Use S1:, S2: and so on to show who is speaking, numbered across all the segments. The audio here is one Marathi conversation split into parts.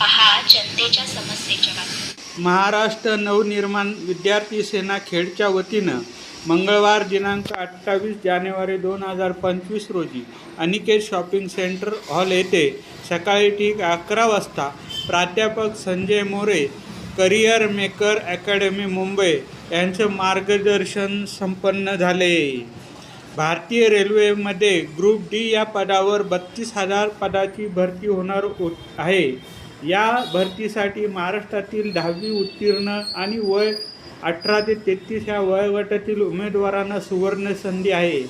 S1: पहा जनतेच्या समस्येच्या बातम्या
S2: महाराष्ट्र नवनिर्माण विद्यार्थी सेना खेडच्या वतीनं मंगळवार दिनांक अठ्ठावीस जानेवारी दोन हजार पंचवीस रोजी अनिकेत शॉपिंग सेंटर हॉल येथे सकाळी ठीक अकरा वाजता प्राध्यापक Sanjay More career maker academy Mumbai यांचं मार्गदर्शन संपन्न झाले. भारतीय रेल्वेमध्ये ग्रुप डी या पदावर बत्तीस हजार पदाची भरती होणार होत आहे. या भरतीसाठी महाराष्ट्रातील दहावी उत्तीर्ण आणि वय अठरा ते तेहतीस या वयोगटातील उमेदवारांना सुवर्ण संधी आहे.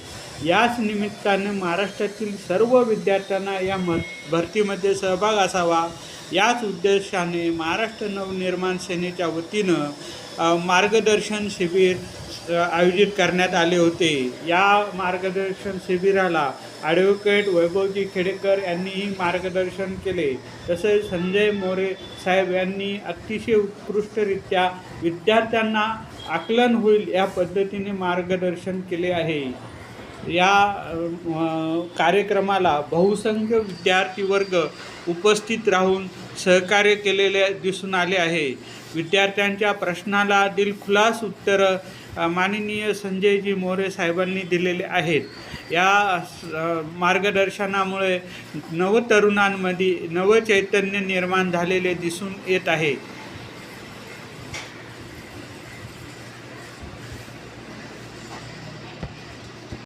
S2: याच निमित्तानं महाराष्ट्रातील सर्व विद्यार्थ्यांना या म भरतीमध्ये सहभाग असावा. याच उद्देशाने महाराष्ट्र नवनिर्माण सेनेच्या वतीनं मार्गदर्शन शिबिर आयोजित करण्यात आले होते. या मार्गदर्शन शिबिराला ॲडव्होकेट वैभवजी खेडेकर यांनीही मार्गदर्शन केले. तसेच संजय मोरे साहेब यांनी अतिशय उत्कृष्टरित्या विद्यार्थ्यांना आकलन होईल या पद्धतीने मार्गदर्शन केले आहे. या कार्यक्रमाला बहुसंख्य विद्यार्थी वर्ग उपस्थित राहून सहकार्य केलेले दिसून आले आहे. विद्यार्थ्यांच्या प्रश्नाला दिलखुलास उत्तरं माननीय संजयजी मोरे साहेबांनी दिलेले आहेत. या मार्गदर्शनामुळे नवतरुणांमध्ये नवचैतन्य निर्माण झालेले दिसून येत आहे.